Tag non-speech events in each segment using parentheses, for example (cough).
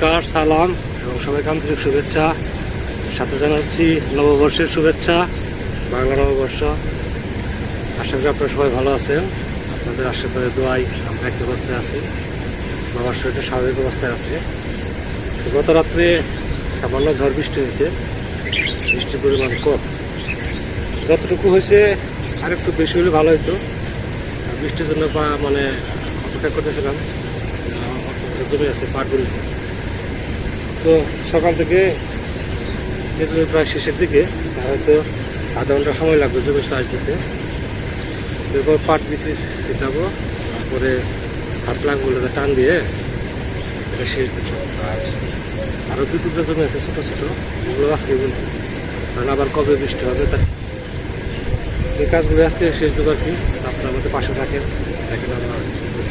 নমস্কার, সালাম এবং সবাইকে আন্তরিক শুভেচ্ছা। সাথে জানাচ্ছি নববর্ষের শুভেচ্ছা, বাংলা নববর্ষ। আশা করি আপনারা সবাই ভালো আছেন। আপনাদের আশীর্বাদে দোয়াই আমরা একটি অবস্থায় আছি। বাবার শরীরটা স্বাভাবিক অবস্থায় আছে। গত রাত্রে সামান্য ঝড় বৃষ্টি হয়েছে। বৃষ্টির পরিমাণ কম। যতটুকু হয়েছে আর একটু বেশি হলে ভালো হতো বৃষ্টির জন্য মানে অপেক্ষা করতেছিলাম। জমি আছে, পাটগুলিতে। তো সকাল থেকে প্রায় শেষের দিকে। হয়তো আধা ঘণ্টা সময় লাগবে জমির চাষ দিতে। এরপর পাট বিচি ছিটাবো তারপরে হাত লাঙ্গুলোতে টান দিয়ে এটা শেষ দিতে আর আরও দু টুকরো জমি আছে ছোটো ছোটো, ওগুলো আজকে বলব কারণ আবার কবে বৃষ্টি হবে তার এই কাজগুলো আজকে শেষ দেবো আর কি। আপনার আমাদের পাশে থাকেন, দেখেন আমরা কি করি।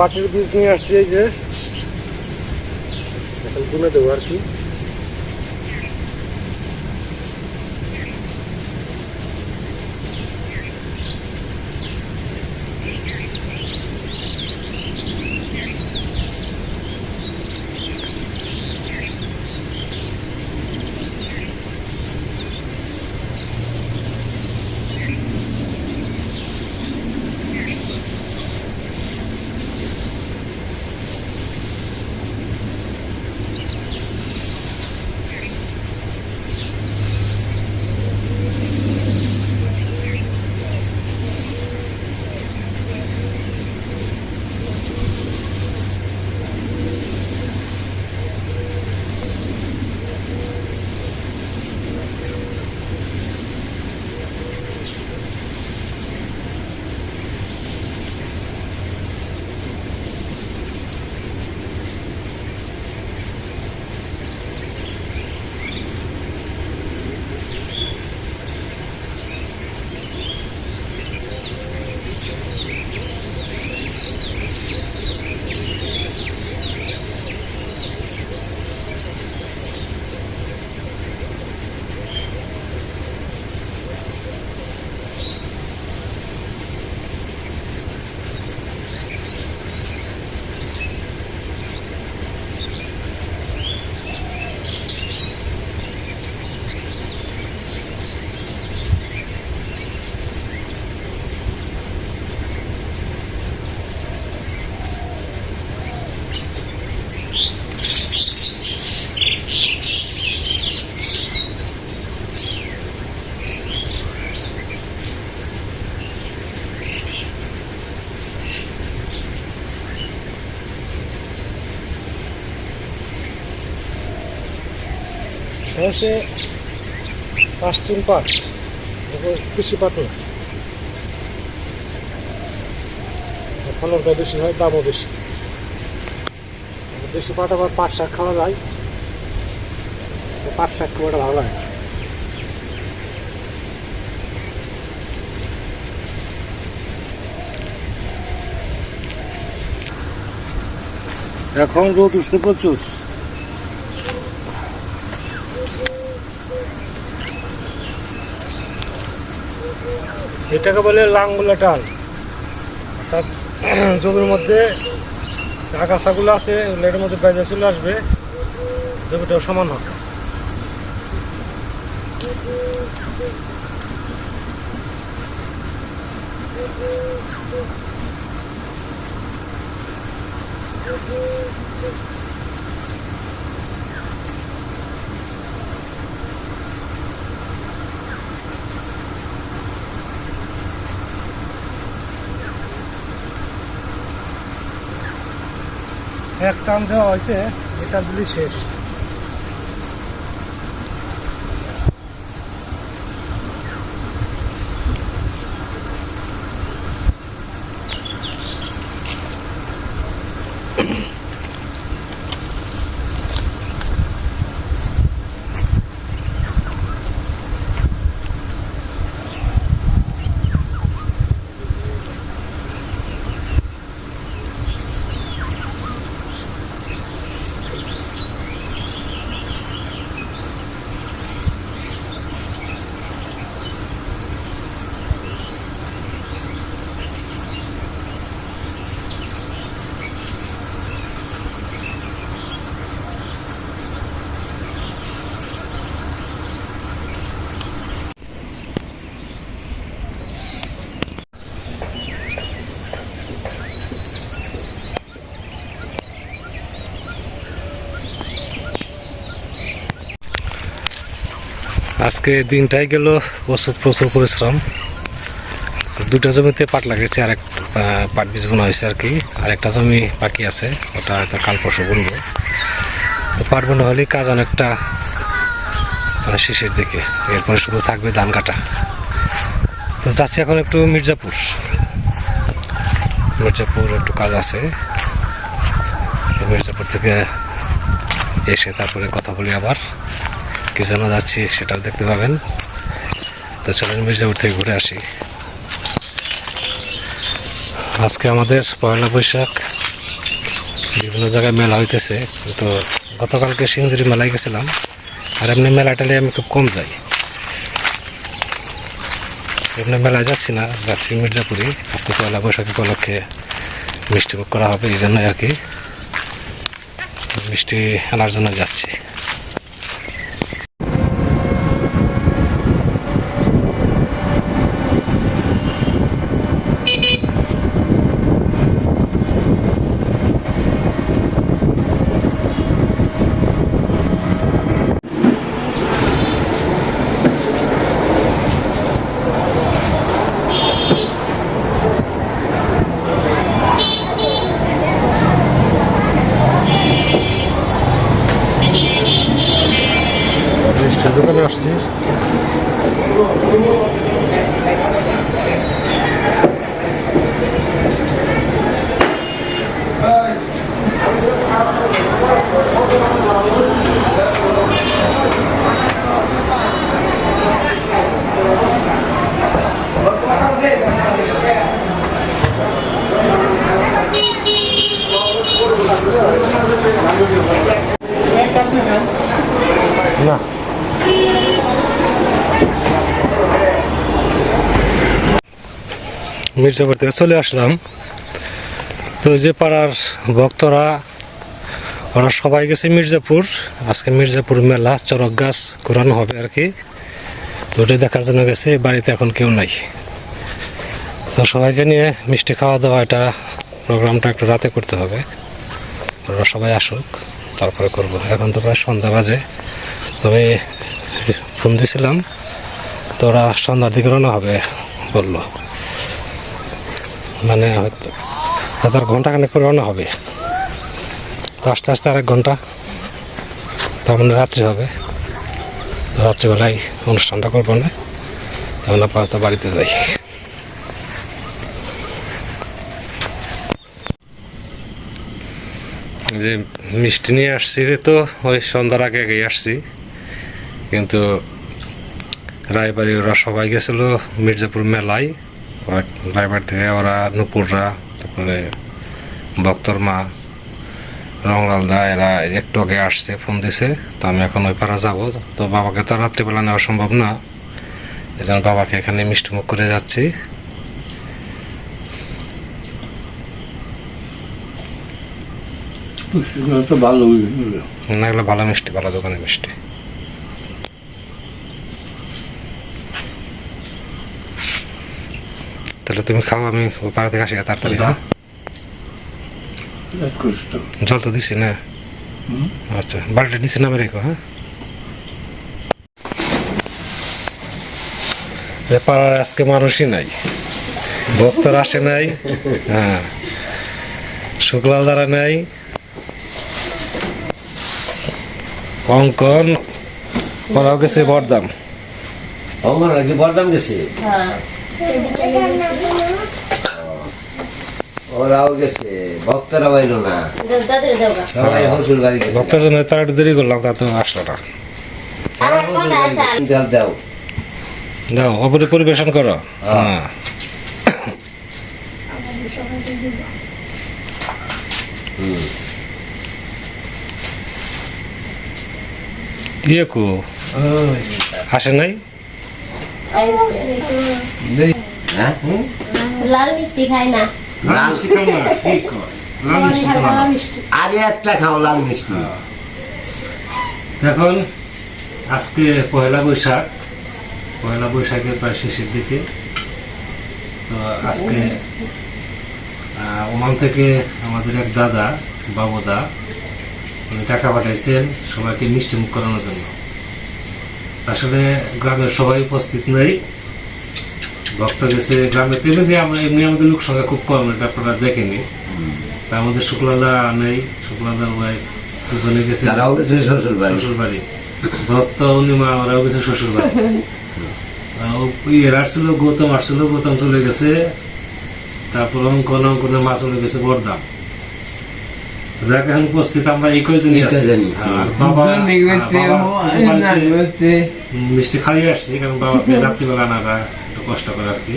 পাটের বীজ নিয়ে আসছি এই যে। এখন বুনে দেবো আর কি। হচ্ছে পাঁচটিন পাট। কৃষি পাটও ফলনটা বেশি হয়, দামও বেশি। বেশি পাট আবার পাট শাক খাওয়া যায়। পাট শাক খুব একটা ভালো লাগে এখন রোদ উঠতে প্রচুর। এটাকে বলে লাঙ্গুলা টাল অর্থাৎ (clears throat) জমির মধ্যে আগাছাগুলো আছে ওগুলো এর মধ্যে বেজে চলে আসবে, জমিটাও সমান হবে। এক টান দেওয়া হয়েছে এটা দিলি শেষ। আজকে দিনটাই গেল প্রচুর প্রচুর পরিশ্রম। দুটা জমিতে পাট লাগিয়েছে, আর এক পাট বীজ বোনা হয়েছে আর কি, আর একটা জমি বাকি আছে, ওটা হয়তো কাল পরশু বুনবো। তো পাট বোনা হলেই কাজ অনেকটা মানে শেষের দিকে, এরপরে শুধু থাকবে ধান কাটা। তো যাচ্ছি এখন একটু মির্জাপুর। মির্জাপুর একটু কাজ আছে। মির্জাপুর থেকে এসে তারপরে কথা বলি আবার। কি যেন যাচ্ছি সেটাও দেখতে পাবেন। তো চলেন মির্জাপুর থেকে ঘুরে আসি। আজকে আমাদের পয়লা বৈশাখ। বিভিন্ন জায়গায় মেলা হইতেছে। তো গতকালকে সিংজুরি মেলায় গেছিলাম। আর এমনি মেলা টেলে আমি খুব কম যাই। এমনি মেলায় যাচ্ছি না, যাচ্ছি মির্জাপুরে। আজকে পয়লা বৈশাখ উপলক্ষে মিষ্টি করা হবে এই জন্যই আর কি। মিষ্টি আনার জন্য যাচ্ছি মিষ্টির দোকানে আসছি না মির্জাপুর থেকে চলে আসলাম। তো যে পাড়ার ভক্তরা, ওরা সবাই গেছে মির্জাপুর। আজকে মির্জাপুর মেলা চরক গাছ ঘোরানো হবে আর কি। তো ওটাই দেখার জন্য গেছে বাড়িতে এখন কেউ নাই। তো সবাইকে নিয়ে মিষ্টি খাওয়া দাওয়া, এটা প্রোগ্রামটা একটু রাতে করতে হবে। ওরা সবাই আসুক, তারপরে করব। এখন তো প্রায় সন্ধ্যা বাজে। তবে ফোন দিয়েছিলাম তো ওরা সন্ধ্যার দিকে রওনা হবে, বলল। মানে হয়তো ঘণ্টা খানেক পরে রওনা হবে। তো আস্তে আস্তে আরেক ঘণ্টা তার মানে রাত্রি হবে। রাত্রিবেলায় অনুষ্ঠানটা করব না, তখন আপাতত বাড়িতে যাই। যে মিষ্টি নিয়ে আসছি তো, ওই সন্ধ্যার আগে আগেই আসছি। কিন্তু রায়বাড়ি ওরা সবাই গেছিল মির্জাপুর মেলায়। ওরা রায়বাড়ি থেকে ওরা নুপুররা তারপরে ভক্তর মা রংলাল দা এরা একটু আগে আসছে ফোন দিছে তো আমি এখন ওই পাড়া যাব। তো বাবাকে তো রাত্রিবেলা নেওয়া সম্ভব না। এই জন্য বাবাকে এখানে মিষ্টিমুখ করে যাচ্ছি। ভালো না এগুলো ভালো মিষ্টি ভালো দোকানের মিষ্টি। তাহলে তুমি খাও আমি পাড়া থেকে আসি তাড়াতাড়ি হ্যাঁ? জল তো দিছি না? আচ্ছা বাড়িটা নিচে নামে রেখো হ্যাঁ? পাড়ার আজকে মানুষই নাই ভক্তর আসে নাই হ্যাঁ শুক্লাল দ্বারা নাই কঙ্কন ওরাও গেছে বরদাম আমার নাকি বরদাম গেছে? ওরাও গেছে। ভক্তরাও এলো না। দাদুর দেওগা সবাই হসুর বাড়ি গেছে। ভক্তের জন্য তার একটু দেরি করলাম তা তো আসলো না। আর এক কথা আছে জল দাও। দাও অপরে পরিবেশন করো। হ্যাঁ। ইয়ে কো? আসে নাই? হ্যাঁ? লাল মিষ্টি খাই না। লাল আরে একটা খাও লাল মিষ্টি। এখন আজকে পয়লা বৈশাখ। পয়লা বৈশাখের প্রায় শেষের দিকে। তো আজকে আহ, ওমান থেকে আমাদের এক দাদা বাবুদা উনি টাকা পাঠাইছেন সবাইকে মিষ্টি মুখ করানোর জন্য। আসলে গ্রামের সবাই উপস্থিত নেই। ভক্ত গেছে গ্রামে। এমনি আমরা এমনি আমাদের লোক সংখ্যা খুব কম এটা আপনারা দেখেনি। মধ্যে শুক্লাদা নেই শুক্লাদার ওয়াইফ দুজনে গেছে। তারাও গেছে শ্বশুর বাড়ি শ্বশুর বাড়ি ভক্ত উনিমা ওরাও গেছে শ্বশুর বাড়ি এর আসছিল গৌতম আসছিল গৌতম চলে গেছে। তারপর অঙ্কন অঙ্কনের মা চলে গেছে বরদাম যাক এখন উপস্থিত আমরা এই কয়জনই আছি? বাবা বাবা বাড়িতে মিষ্টি খাইয়ে আসছি কারণ বাবাকে (laughs) রাত্রিবেলা আনাটা একটু কষ্ট করে আর কি।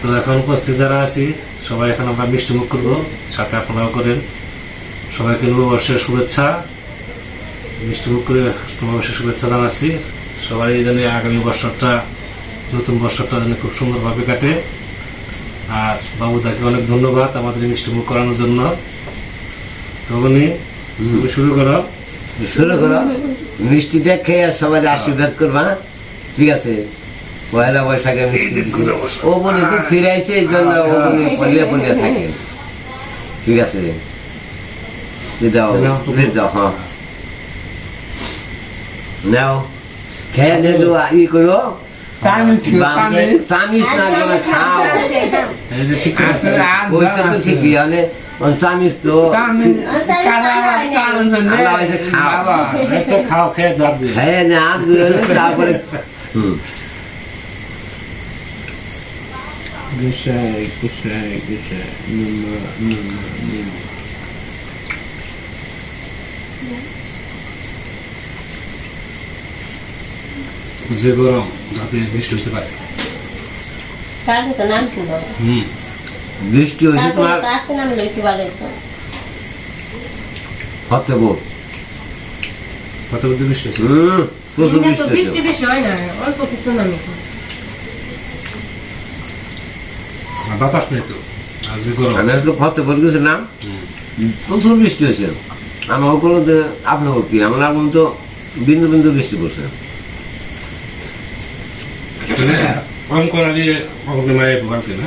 তো এখন উপস্থিত যারা আছি সবাই এখন আমরা মিষ্টি মুখ করব সাথে আপনারাও করেন। সবাইকে নববর্ষের শুভেচ্ছা। মিষ্টি মুখ করে নববর্ষের শুভেচ্ছা জানাচ্ছি। সবাই জানি আগামী বছরটা নতুন বছরটা যেন খুব সুন্দরভাবে কাটে। আর বাবুদাকে অনেক ধন্যবাদ আমাদের মিষ্টি মুখ করানোর জন্য। তো উনি তুমি শুরু করো। শুরু করো। মিষ্টিটা খেয়ে আর সবাই আশীর্বাদ করবা ঠিক আছে? পয়লা বৈশাখে মিষ্টি ও বলে তো ফিরাইছে এই জন্য ও বলে পলিয়া পলিয়া থাকে। ঠিক আছে? দাও দাও। হ্যাঁ। নাও। খেয়ে নিলো ই করো। চামিচ না খাও। ঠিক করে পয়সা তো খাও খেয়ে হ্যাঁ তারপরে. যে গরম যাতে বৃষ্টি হতে পারে কালকে তো নাম ছিল হুম বৃষ্টি হয়েছে তোমার? তো বৃষ্টি প্রচুর বৃষ্টি হয়েছে। বেশি হয় না অল্প কিছু নামে বাতাস নেই তো। আর যে গরম। আমি আজকে ফতে গেছিলাম প্রচুর বৃষ্টি হয়েছে। আমার ওগুলো আপনার কি আমার এখন তো বিন্দু বিন্দু বৃষ্টি পড়ছে। কম করা দিয়ে মায়ের না?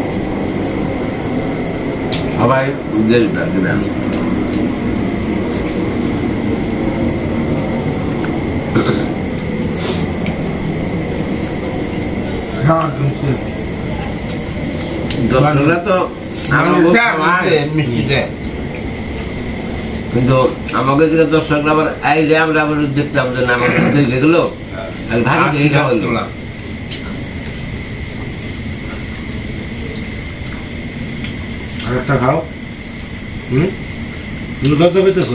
সবাই দেশ ব্যাগ হ্যাঁ. দর্শকরা তো কিন্তু আমাকে দিকে দর্শকরা আবার আইলে আমরা আবার দেখতাম যে না আমাকে দেখে গেলো ভাগে দেখে খাওয়াইলো একটা খাও হুম? লজ্জা পেতেছ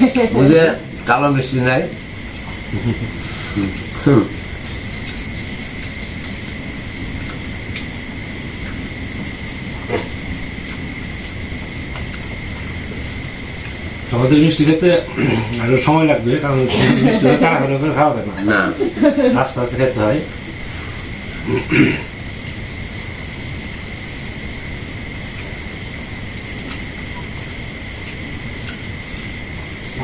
(laughs) কালো মিষ্টি নাই। হুম। তোমাদের মিষ্টি খেতে আরও সময় লাগবে কারণ মিষ্টি তাড়াহুড়ো করে খাওয়া যায় না। আস্তে আস্তে খেতে হয় আজকের দিন অনেক পরিশ্রম হয়েছে কি করলাম পাঁচ নাম পালানে দুটো কিলো ঘুম আছে খুবই এগুলো না পাট বললাম হ্যাঁ আজকে দিন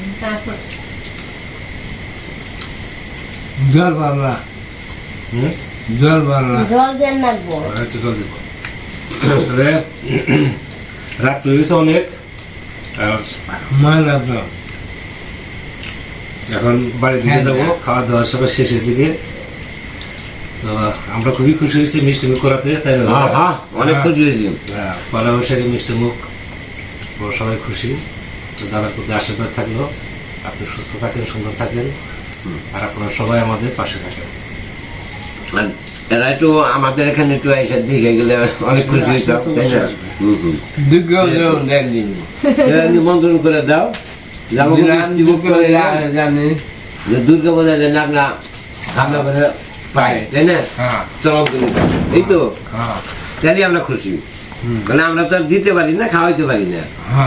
জল বাড়লা জল বাড়লা জল দেন জল দিব। তাহলে রাত্রি হয়েছে অনেক। এখন বাড়ির দিকে যাব খাওয়া দাওয়ার সবাই শেষের দিকে। তো আমরা খুবই খুশি হয়েছি মিষ্টি মুখ করাতে তাই না? হ্যাঁ হ্যাঁ অনেক খুশি হয়েছি। হ্যাঁ, পয়লা বৈশাখে মিষ্টি মুখ। সবাই খুশি। দাদা প্রতি আশীর্বাদ থাকল। আপনি সুস্থ থাকেন সুন্দর থাকেন। আর আপনারা সবাই আমাদের পাশে থাকেন। এরা একটু আমাদের এখানে একটু এসে দেখে গেলে অনেক খুশি হইতাম তাই না? হুম, হুম। দুর্গা একদিন। নিমন্ত্রণ করে দাও। জানি। যে দুর্গা পূজা যেন আমরা আমরা পাই তাই না? হ্যাঁ। এই তো? হ্যাঁ। তাহলে আমরা খুশি। কারণ আমরা তো আর দিতে পারি না খাওয়াইতে পারি না।